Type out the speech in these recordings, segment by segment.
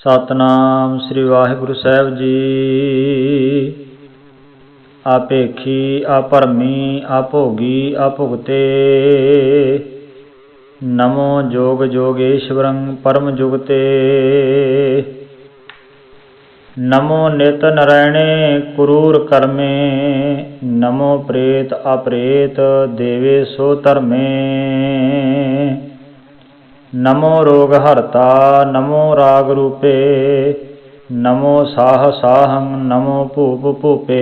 ਸਤਨਾਮ ਸ੍ਰੀ ਵਾਹਿਗੁਰੂ ਸਾਹਿਬ ਜੀ। ਆਪੇਖੀ ਆਪਰਮੀ ਆਪੋਗੀ ਆਪੁਗਤੇ ਨਮੋ ਜੋਗ ਜੋਗੇਸ਼ਵਰੰ ਪਰਮ ਜੁਗਤੇ। ਨਮੋ ਨਿਤ ਨਰੈਣੇ ਕੁਰੂਰ ਕਰਮੇ। ਨਮੋ ਪ੍ਰੇਤ ਅਪ੍ਰੇਤ ਦੇਵੇ ਸੋ ਧਰਮੇ। ਨਮੋ ਰੋਗ ਹਰਤਾ, ਨਮੋ ਰਾਗ ਰੂਪੇ, ਨਮੋ ਸਾਹ ਸਾਹੰ, ਨਮੋ ਭੂਪ ਭੂਪੇ।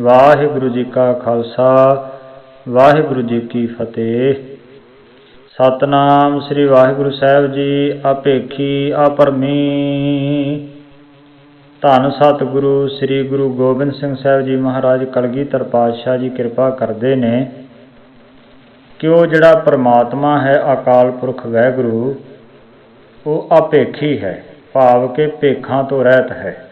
ਵਾਹਿਗੁਰੂ ਜੀ ਕਾ ਖਾਲਸਾ, ਵਾਹਿਗੁਰੂ ਜੀ ਕੀ ਫਤਿਹ। ਸਤਨਾਮ ਸ੍ਰੀ ਵਾਹਿਗੁਰੂ ਸਾਹਿਬ ਜੀ, ਆਪੇਖੀ ਆਪਰਮੀ। ਧੰਨ ਸਤਿਗੁਰੂ ਸ੍ਰੀ ਗੁਰੂ ਗੋਬਿੰਦ ਸਿੰਘ ਸਾਹਿਬ ਜੀ ਮਹਾਰਾਜ, ਕਲਗੀਧਰ ਪਾਤਸ਼ਾਹ ਜੀ ਕਿਰਪਾ ਕਰਦੇ ਨੇ। ਕਿ ਉਹ ਜਿਹੜਾ ਪਰਮਾਤਮਾ ਹੈ, ਅਕਾਲ ਪੁਰਖ ਵਾਹਿਗੁਰੂ ਉਹ ਆਪੇਖੀ ਹੈ, ਭਾਵ ਕਿ ਭੇਖਾਂ ਤੋਂ ਰਹਿਤ ਹੈ।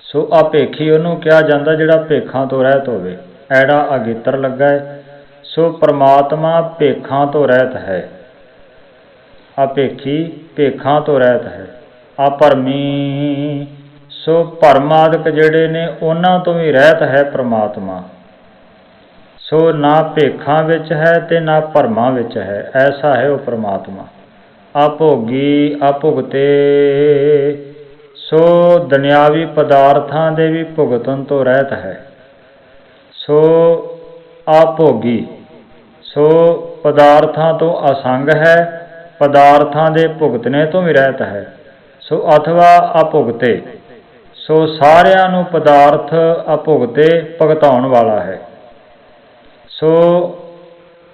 ਸੋ ਆਪੇਖੀ ਉਹਨੂੰ ਕਿਹਾ ਜਾਂਦਾ ਜਿਹੜਾ ਭੇਖਾਂ ਤੋਂ ਰਹਿਤ ਹੋਵੇ। ਐੜਾ ਅਗੇਤਰ ਲੱਗਾ ਹੈ। ਸੋ ਪ੍ਰਮਾਤਮਾ ਭੇਖਾਂ ਤੋਂ ਰਹਿਤ ਹੈ। ਆਪੇਖੀ ਭੇਖਾਂ ਤੋਂ ਰਹਿਤ ਹੈ। ਆਪਰਮੀ ਸੋ ਪਰਮਾਦਿਕ ਜਿਹੜੇ ਨੇ, ਉਹਨਾਂ ਤੋਂ ਵੀ ਰਹਿਤ ਹੈ ਪ੍ਰਮਾਤਮਾ। ਸੋ ਨਾ ਭੇਖਾਂ ਵਿੱਚ ਹੈ ਤੇ ਨਾ ਭਰਮਾਂ ਵਿੱਚ ਹੈ, ਐਸਾ ਹੈ ਉਹ ਪ੍ਰਮਾਤਮਾ। ਆਪੋਗੀ ਆਪੁਗਤੇ ਸੋ ਦੁਨਿਆਵੀ ਪਦਾਰਥਾਂ ਦੇ ਵੀ ਭੁਗਤਨ ਤੋਂ ਰਹਿਤ ਹੈ। ਸੋ ਆਪੋਗੀ ਸੋ ਪਦਾਰਥਾਂ ਤੋਂ ਅਸੰਗ ਹੈ, ਪਦਾਰਥਾਂ ਦੇ ਭੁਗਤਨੇ ਤੋਂ ਵੀ ਰਹਿਤ ਹੈ। ਸੋ ਅਥਵਾ ਅਭੁਗਤੇ, ਸੋ ਸਾਰਿਆਂ ਨੂੰ ਪਦਾਰਥ ਅਭੁਗਤੇ ਭੁਗਤਾਉਣ ਵਾਲਾ ਹੈ। ਸੋ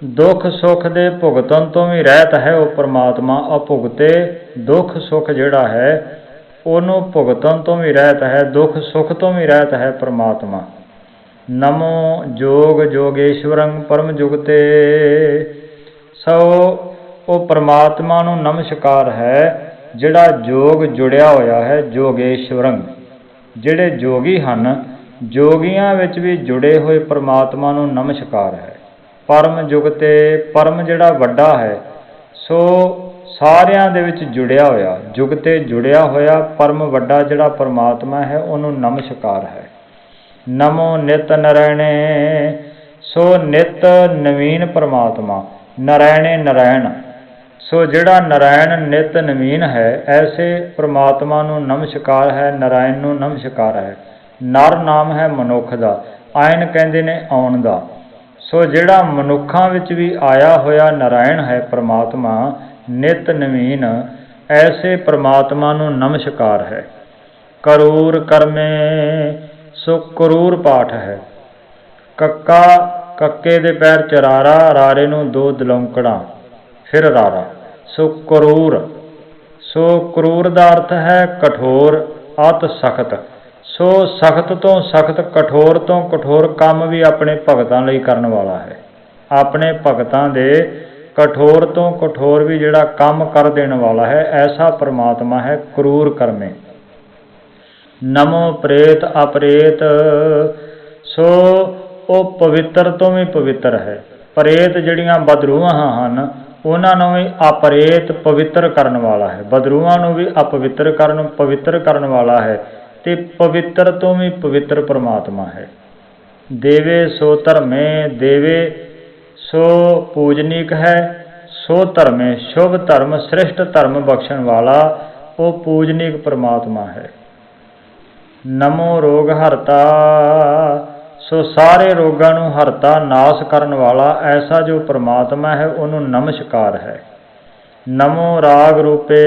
ਦੁੱਖ ਸੁੱਖ ਦੇ ਭੁਗਤਨ ਤੋਂ ਵੀ ਰਹਿਤ ਹੈ ਉਹ ਪ੍ਰਮਾਤਮਾ ਅਭੁਗਤੇ, ਦੁੱਖ ਸੁੱਖ ਜਿਹੜਾ ਹੈ, ਉਹਨੂੰ ਭੁਗਤਨ ਤੋਂ ਵੀ ਰਹਿਤ ਹੈ, ਦੁੱਖ ਸੁੱਖ ਤੋਂ ਵੀ ਰਹਿਤ ਹੈ ਪ੍ਰਮਾਤਮਾ। ਨਮੋ ਜੋਗ ਜੋਗੇਸ਼ਵਰੰ ਪਰਮ ਜੁਗਤੇ। ਸੋ ਉਹ ਪ੍ਰਮਾਤਮਾ ਨੂੰ ਨਮਸਕਾਰ ਹੈ, ਜਿਹੜਾ ਜੋਗ ਜੁੜਿਆ ਹੋਇਆ ਹੈ ਜੋਗੇਸ਼ਵਰੰ। ਜਿਹੜੇ ਜੋਗੀ ਹਨ ਜੋਗੀਆਂ ਵਿੱਚ ਵੀ ਜੁੜੇ ਹੋਏ ਪ੍ਰਮਾਤਮਾ ਨੂੰ ਨਮਸਕਾਰ ਹੈ। ਪਰਮ ਯੁਗ 'ਤੇ ਪਰਮ ਜਿਹੜਾ ਵੱਡਾ ਹੈ, ਸੋ ਸਾਰਿਆਂ ਦੇ ਵਿੱਚ ਜੁੜਿਆ ਹੋਇਆ ਜੁਗਤੇ ਜੁੜਿਆ ਹੋਇਆ ਪਰਮ ਵੱਡਾ ਜਿਹੜਾ ਪ੍ਰਮਾਤਮਾ ਹੈ, ਉਹਨੂੰ ਨਮਸਕਾਰ ਹੈ। ਨਮੋ ਨਿਤ ਨਰੈਣੇ, ਸੋ ਨਿਤ ਨਵੀਨ ਪ੍ਰਮਾਤਮਾ, ਨਰੈਣੇ ਨਰੈਣ। ਸੋ ਜਿਹੜਾ ਨਰਾਇਣ ਨਿਤ ਨਵੀਨ ਹੈ, ਐਸੇ ਪ੍ਰਮਾਤਮਾ ਨੂੰ ਨਮਸਕਾਰ ਹੈ ਨਰਾਇਣ ਨੂੰ ਨਮਸਕਾਰ ਹੈ। ਨਰ ਨਾਮ ਹੈ ਮਨੁੱਖ ਦਾ, ਆਇਨ ਕਹਿੰਦੇ ਨੇ ਆਉਣ ਦਾ। ਸੋ ਜਿਹੜਾ ਮਨੁੱਖਾਂ ਵਿੱਚ ਵੀ ਆਇਆ ਹੋਇਆ ਨਰਾਇਣ ਹੈ ਪ੍ਰਮਾਤਮਾ, ਨਿਤ ਨਵੀਨ ਐਸੇ ਪ੍ਰਮਾਤਮਾ ਨੂੰ ਨਮਸਕਾਰ ਹੈ। ਕਰੂਰ ਕਰਮੇ, ਸੋ ਕਰੂਰ ਪਾਠ ਹੈ। ਕੱਕਾ, ਕੱਕੇ ਦੇ ਪੈਰ ਚਰਾਰਾ, ਰਾਰੇ ਨੂੰ ਦੋ ਦਲੌਂਕੜਾਂ, ਫਿਰ ਰਾਰਾ। ਸੋ ਕਰੂਰ ਸੋ ਕਰੂਰ ਦਾ ਅਰਥ ਹੈ ਕਠੋਰ ਅਤ ਸਖਤ ਸੋ ਸਖਤ ਤੋਂ ਸਖਤ, ਕਠੋਰ ਤੋਂ ਕਠੋਰ ਕੰਮ ਵੀ ਆਪਣੇ ਭਗਤਾਂ ਲਈ ਕਰਨ ਵਾਲਾ ਹੈ। ਆਪਣੇ ਭਗਤਾਂ ਦੇ ਕਠੋਰ ਤੋਂ ਕਠੋਰ ਵੀ ਜਿਹੜਾ ਕੰਮ ਕਰ ਦੇਣ ਵਾਲਾ ਹੈ, ਐਸਾ ਪ੍ਰਮਾਤਮਾ ਹੈ ਕਰੂਰ ਕਰਮੇ। ਨਮੋ ਪ੍ਰੇਤ ਅਪਰੇਤ, ਸੋ ਉਹ ਪਵਿੱਤਰ ਤੋਂ ਵੀ ਪਵਿੱਤਰ ਹੈ। ਪ੍ਰੇਤ ਜਿਹੜੀਆਂ ਬਦਰੂਹਾਂ ਹਨ, ਉਹਨਾਂ ਨੂੰ ਵੀ ਅਪਰੇਤ ਪਵਿੱਤਰ ਕਰਨ ਵਾਲਾ ਹੈ। ਬਦਰੂਹਾਂ ਨੂੰ ਵੀ ਅਪਵਿੱਤਰ ਕਰਨ, ਪਵਿੱਤਰ ਕਰਨ ਵਾਲਾ ਹੈ। ਤੇ ਪਵਿੱਤਰ ਤੋਂ ਵੀ ਪਵਿੱਤਰ ਪਰਮਾਤਮਾ ਹੈ। ਦੇਵੇ ਸੋ ਧਰਮੇ, ਦੇਵੇ ਸੋ ਪੂਜਨੀਕ ਹੈ, ਸੋ ਧਰਮੇ ਸ਼ੁਭ ਧਰਮ, ਸ੍ਰਿਸ਼ਟ ਧਰਮ ਬਖਸ਼ਣ ਵਾਲਾ ਉਹ ਪੂਜਨੀਕ ਪਰਮਾਤਮਾ ਹੈ। ਨਮੋ ਰੋਗ ਹਰਤਾ, ਸੋ ਸਾਰੇ ਰੋਗਾਂ ਨੂੰ ਹਰਤਾ ਨਾਸ਼ ਕਰਨ ਵਾਲਾ ਐਸਾ ਜੋ ਪਰਮਾਤਮਾ ਹੈ, ਉਹਨੂੰ ਨਮਸਕਾਰ ਹੈ। ਨਮੋ ਰਾਗ ਰੂਪੇ,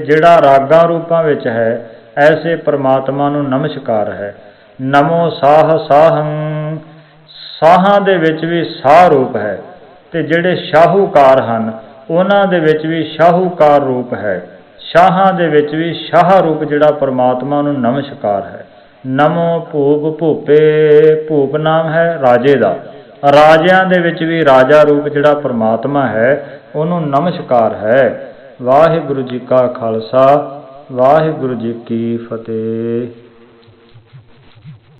ਜਿਹੜਾ ਰਾਗਾਂ ਰੂਪਾਂ ਵਿੱਚ ਹੈ ਐਸੇ ਪਰਮਾਤਮਾ ਨੂੰ ਨਮਸਕਾਰ ਹੈ। ਨਮੋ ਸਾਹ ਸਾਹੰ, ਸਾਹਾਂ ਦੇ ਵਿੱਚ ਵੀ ਸਾਹ ਰੂਪ ਹੈ ਤੇ ਜਿਹੜੇ ਸ਼ਾਹੂਕਾਰ ਹਨ, ਉਹਨਾਂ ਦੇ ਵਿੱਚ ਵੀ ਸ਼ਾਹੂਕਾਰ ਰੂਪ ਹੈ। ਸ਼ਾਹਾਂ ਦੇ ਵਿੱਚ ਵੀ ਸ਼ਾਹ ਰੂਪ ਜਿਹੜਾ ਪਰਮਾਤਮਾ ਨੂੰ ਨਮਸਕਾਰ ਹੈ। ਨਮੋ ਭੂਪ ਭੂਪੇ, ਭੂਪ ਨਾਮ ਹੈ ਰਾਜੇ ਦਾ। ਰਾਜਿਆਂ ਦੇ ਵਿੱਚ ਵੀ ਰਾਜਾ ਰੂਪ ਜਿਹੜਾ ਪਰਮਾਤਮਾ ਹੈ, ਉਹਨੂੰ ਨਮਸਕਾਰ ਹੈ। ਵਾਹਿਗੁਰੂ ਜੀ ਕਾ ਖਾਲਸਾ ਵਾਹਿਗੁਰੂ ਜੀ ਕੀ ਫਤਿਹ।